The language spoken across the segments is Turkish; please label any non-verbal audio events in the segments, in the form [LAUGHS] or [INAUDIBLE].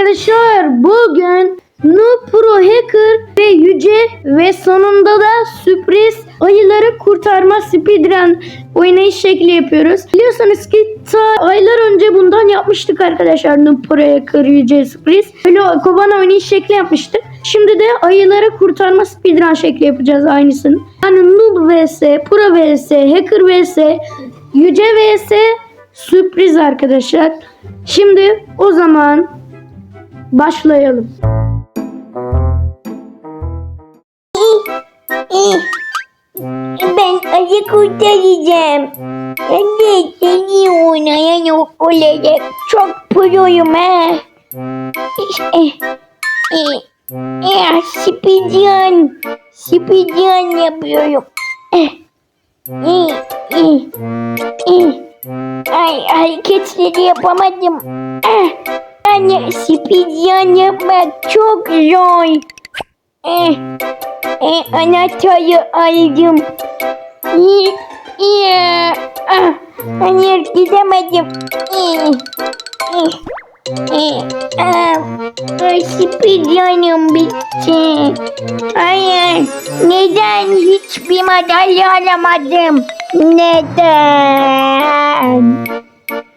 arkadaşlar bugün Noob Pro Hacker ve Yüce ve sonunda da sürpriz ayıları kurtarma speedrun oynayış şekli yapıyoruz. Biliyorsunuz ki ta aylar önce bundan yapmıştık arkadaşlar Noob Pro Hacker Yüce sürpriz. Böyle kovan oynayış şekli yapmıştık. Şimdi de ayıları kurtarma speedrun şekli yapacağız aynısını. Yani Noob vs, Pro vs, Hacker vs, Yüce vs, sürpriz arkadaşlar. Şimdi o zaman Başlayalım. Ben ayı kurtaracağım. Ben de seni oynayan okulede çok proyum he. Eh, eh, eh, ya spidiyon, spidiyon yapıyorum. Ay hareketleri yapamadım. Ah yani speedrun yapmak çok zor. Eh, eh, anahtarı aldım. İyi, iyi. Ah, hayır gidemedim. İyi, iyi, iyi. Ah, ay, speedrun'um bitti. Hayır, neden hiçbir madalya alamadım? Neden?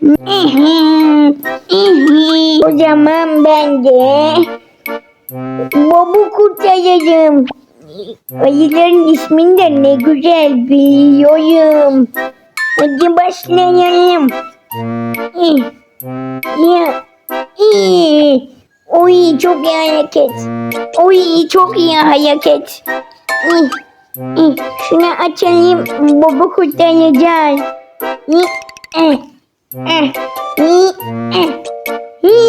[LAUGHS] O zaman ben de Bobu kurtaracağım. Ayıların ismini de ne güzel biliyorum. Hadi başlayalım. Ya. Oy çok iyi hareket. Oy çok iyi hareket. Şunu açayım. Bobu kurtaracağız. Eh, eh, eh.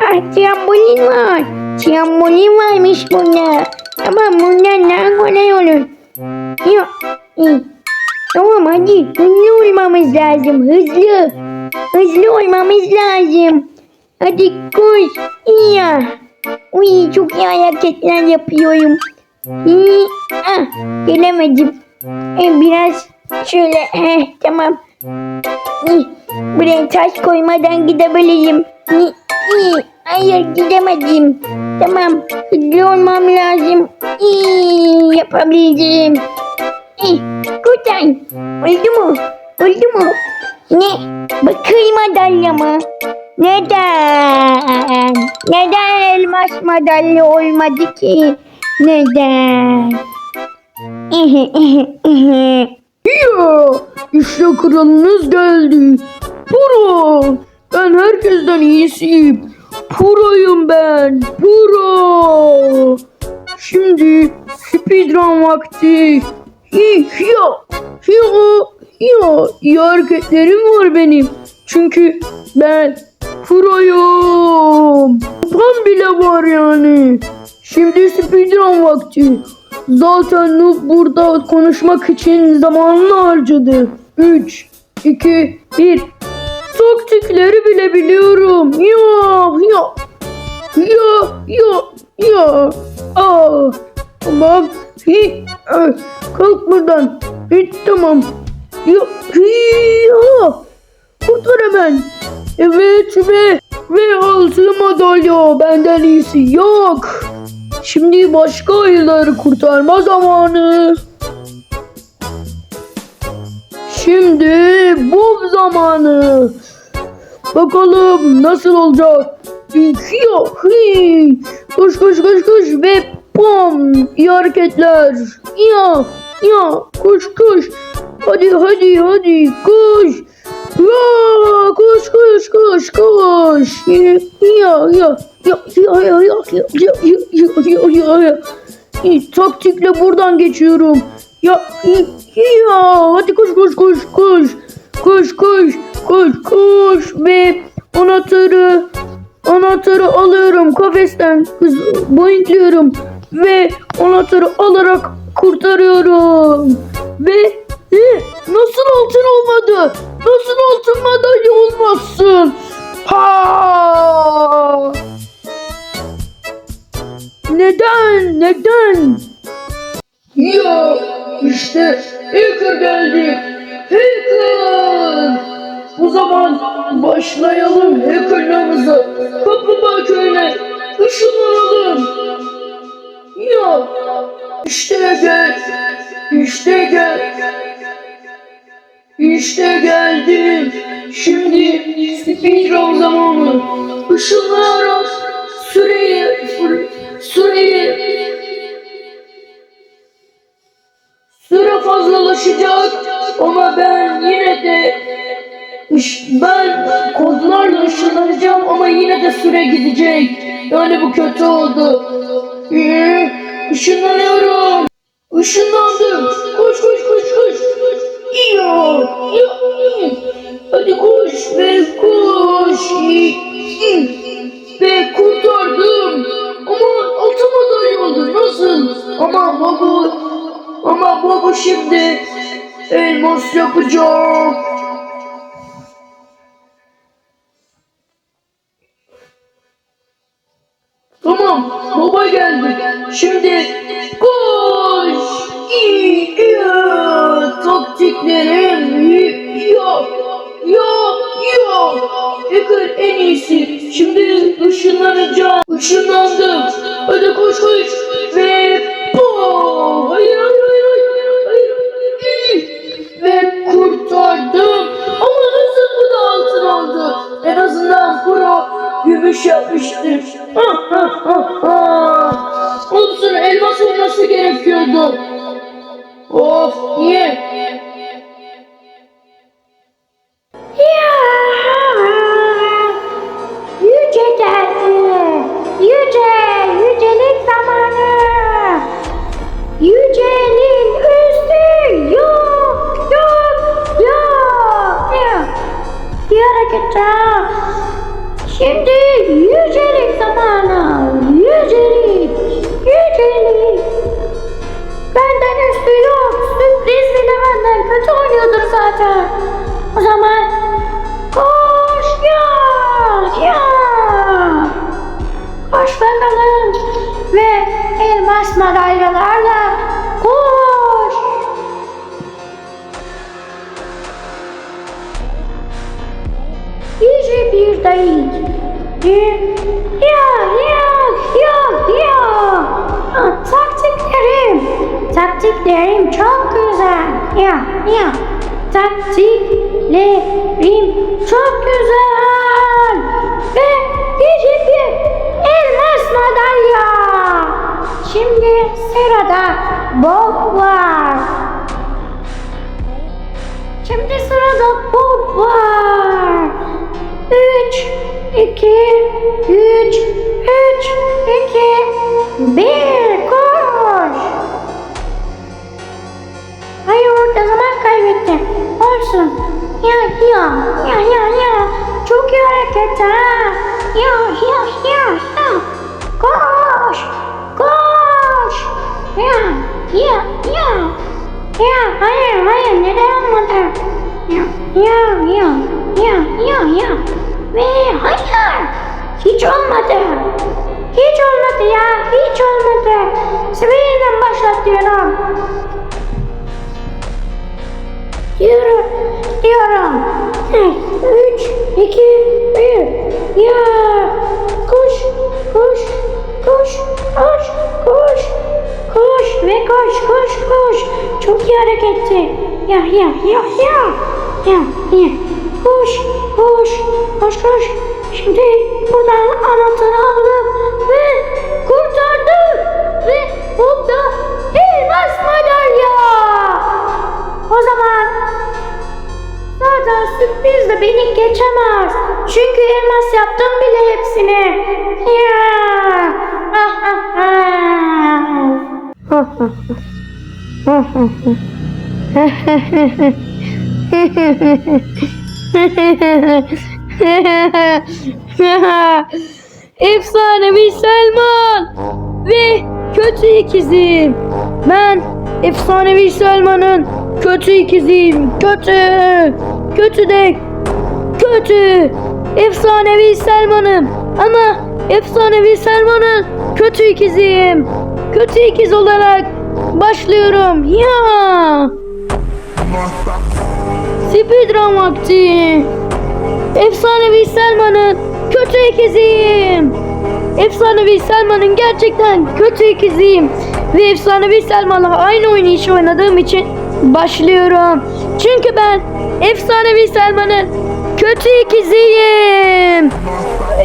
Ah trambolin var. Trambolin varmış bunda. Tamam bundan daha kolay olur. Yok. iyi. Tamam hadi hızlı olmamız lazım. Hızlı. Hızlı olmamız lazım. Hadi koş. İyi. Uy çok iyi hareketler yapıyorum. İyi. Ah, gelemedim. E, biraz şöyle. Eh, tamam. Buraya taş koymadan gidebilirim. Hayır gidemedim. Tamam. Hızlı olmam lazım. Yapabileceğim. İyi. Kurtar. Oldu mu? Oldu mu? Ne? Bakır madalya mı? Neden? Neden elmas madalya olmadı ki? Neden? [LAUGHS] Ya işte kralınız geldi. Pro. Ben herkesten iyisiyim. Pro'yum ben. Pro. Şimdi speedrun vakti. Hi, ya, ya, ya. İyi hareketlerim var benim. Çünkü ben pro'yum. Kupam bile var yani. Şimdi speedrun vakti. Zaten Noob burada konuşmak için zamanını harcadı. 3, 2, 1. Taktikleri bile biliyorum. Ya, ya. Ya, ya, ya. Aa, tamam. Hi, ay, kalk buradan. Hi, tamam. Ya, hi, ya. Kurtar hemen. Evet ve ve altı madalya benden iyisi yok. Şimdi başka ayıları kurtarma zamanı. Şimdi bu zamanı. Bakalım nasıl olacak. Koş koş koş koş ve pom. İyi hareketler. Ya ya koş koş. Hadi hadi hadi koş. Ya koş koş koş koş. Ya ya ya ya ya ya ya ya ya ya ya ya Taktikle buradan geçiyorum. Ya ya hadi koş koş koş koş. Koş koş koş koş ve anahtarı anahtarı alıyorum kafesten hız boyutluyorum ve anahtarı İşte Hacker! O zaman başlayalım hackerlığımızı. Kaplumbağa köyüne ışınlanalım. Ya işte gel. İşte gel. İşte geldim. Şimdi speedrun zamanı. Işınlıyoruz. Süreyi, süreyi. Fazlalaşacak ama ben yine de ben kodlarla ışınlanacağım ama yine de süre gidecek. Yani bu kötü oldu. Işınlanıyorum. Işınlandım. Koş koş koş koş. Ya. Hadi koş ve koş. Ve şimdi elmas yapacağım. Tamam, baba geldi. Şimdi koş. İyi, ya, taktiklerim ya, ya, ya. Hacker en iyisi. Şimdi ışınlanacağım. Işınlandım. Hadi koş koş. Taktiklerim çok güzel. Ya ya. Taktiklerim çok güzel. Ve küçük bir elmas madalya. Şimdi sırada Bob var. Şimdi sırada Bob var. 3, 2, 3, 3, 2, 1. Ya ya ya ya. Çok iyi hareket ha. Ya ya ya ya. Koş. Koş. Ya ya ya. Ya hayır hayır neden olmadı? Ya ya ya ya ya ya. Ve hayır. Hiç olmadı. Hiç olmadı ya. Hiç olmadı. Sıvıyla başlatıyorum. Diyorum, diyorum. Üç, iki, bir. Ya, koş, koş, koş, koş, koş, koş ve koş, koş, koş. Çok iyi hareketti. Ya, ya, ya, ya, ya, ya. Koş, koş, koş, koş. Şimdi buradan anahtarı aldım ve kurtardım. Sürpriz de beni geçemez. Çünkü elmas yaptım bile hepsini. Ya. Ah, ah, [LAUGHS] Efsanevi Selman ve kötü ikizim. Ben Efsanevi Selman'ın kötü ikiziyim. Kötü. Kötü de kötü. Efsanevi Selman'ım. Ama Efsanevi Selman'ın kötü ikiziyim. Kötü ikiz olarak başlıyorum. Ya. Speedrun vakti. Efsanevi Selman'ın kötü ikiziyim. Efsanevi Selman'ın gerçekten kötü ikiziyim. Ve Efsanevi Selman'la aynı oynayışı oynadığım için başlıyorum. Çünkü ben Efsanevi Selman'ın kötü ikiziyim.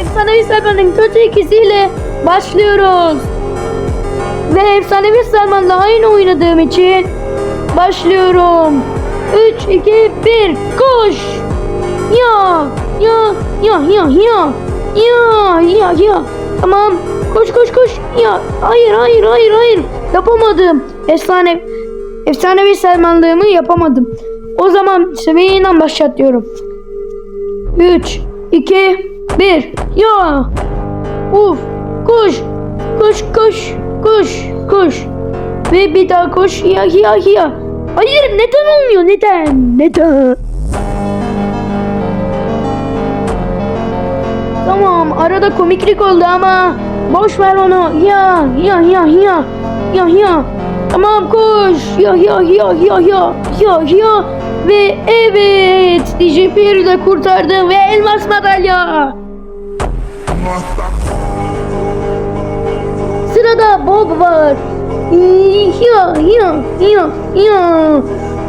Efsanevi Selman'ın kötü ikiziyle başlıyoruz. Ve Efsanevi Selman'la aynı oynadığım için başlıyorum. 3, 2, 1, koş! Ya, ya, ya, ya, ya, ya, ya, ya. Tamam, koş, koş, koş. Ya, hayır, hayır, hayır, hayır. Yapamadım. Efsane, efsanevi Selmanlığımı yapamadım. O zaman seviyeyle başlatıyorum. 3, 2, 1, ya. Uf, koş, koş, koş, koş, koş. Ve bir daha koş, ya, ya, ya. Hayır, neden olmuyor, neden, neden? Tamam arada komiklik oldu ama boş ver onu. Ya ya ya ya ya ya. Tamam koş. Ya ya ya ya ya ya ya. Ve evet DJ Pierre'i de kurtardım ve elmas madalya. Sırada Bob var. Ya ya ya ya.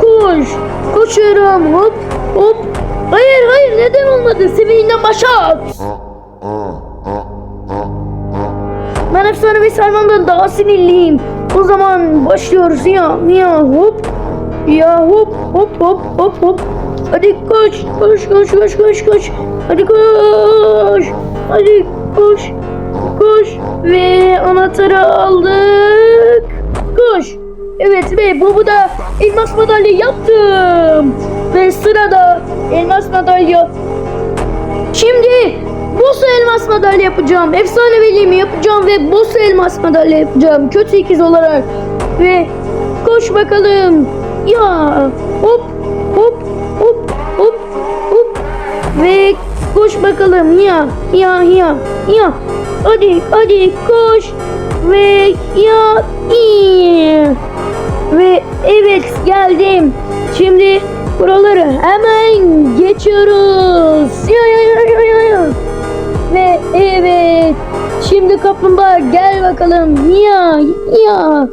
Koş. Koşuyorum hop hop. Hayır hayır neden olmadı? Seviyinden başat. Ben efsanevi Selman'dan daha sinirliyim. O zaman başlıyoruz ya. Ya hop. Ya hop hop hop hop hop. Hadi koş koş koş koş koş koş. Hadi koş. Hadi koş. Koş. Ve anahtarı aldık. Koş. Evet ve bu da elmas madalya yaptım. Ve sırada elmas madalya Şimdi boss elmas madalya yapacağım. Efsane velimi yapacağım ve boss elmas madalya yapacağım. Kötü ikiz olarak. Ve koş bakalım. Ya hop hop hop hop hop. Ve koş bakalım ya ya ya ya. Hadi hadi koş. Ve ya iyi. Ve evet geldim. Şimdi buraları hemen geçiyoruz. Ya ya ya ya ya. Ve evet. Şimdi kaplumbağa gel bakalım. Ya ya.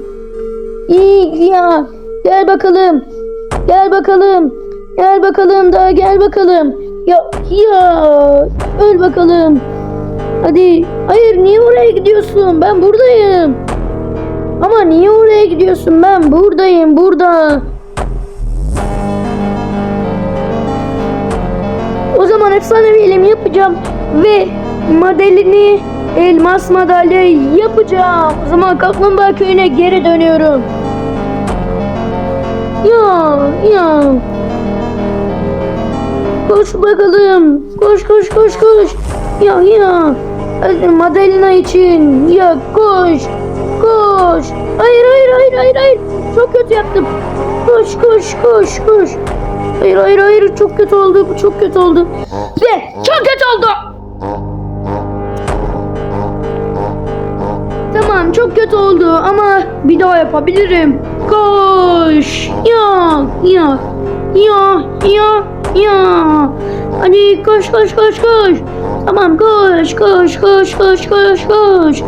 Ya. Gel bakalım. Gel bakalım. Gel bakalım daha gel bakalım. Ya ya. Öl bakalım. Hadi. Hayır niye oraya gidiyorsun? Ben buradayım. Ama niye oraya gidiyorsun? Ben buradayım burada. O zaman efsanevi elimi yapacağım ve modelini elmas madalya yapacağım. O zaman Kaplumbağa köyüne geri dönüyorum. Ya ya. Koş bakalım. Koş koş koş koş. Ya ya. Madalina için. Ya koş. Koş. Hayır hayır hayır hayır hayır. Çok kötü yaptım. Koş koş koş koş. Hayır hayır hayır çok kötü oldu. Bu çok kötü oldu. Ve çok kötü oldu. Tamam çok kötü oldu ama bir daha yapabilirim. Koş. Ya ya ya ya ya. Hadi koş koş koş koş. Tamam koş koş koş koş koş koş.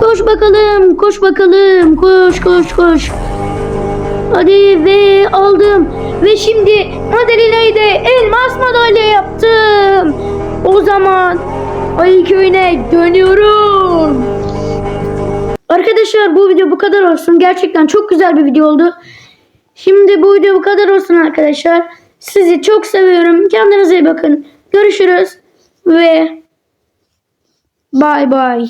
Koş bakalım koş bakalım koş koş koş. Hadi ve aldım. Ve şimdi Madelina'yı da elmas madalya yaptım. O zaman Ayı köyüne dönüyorum. Arkadaşlar bu video bu kadar olsun. Gerçekten çok güzel bir video oldu. Şimdi bu video bu kadar olsun arkadaşlar. Sizi çok seviyorum. Kendinize iyi bakın. Görüşürüz ve bay bay.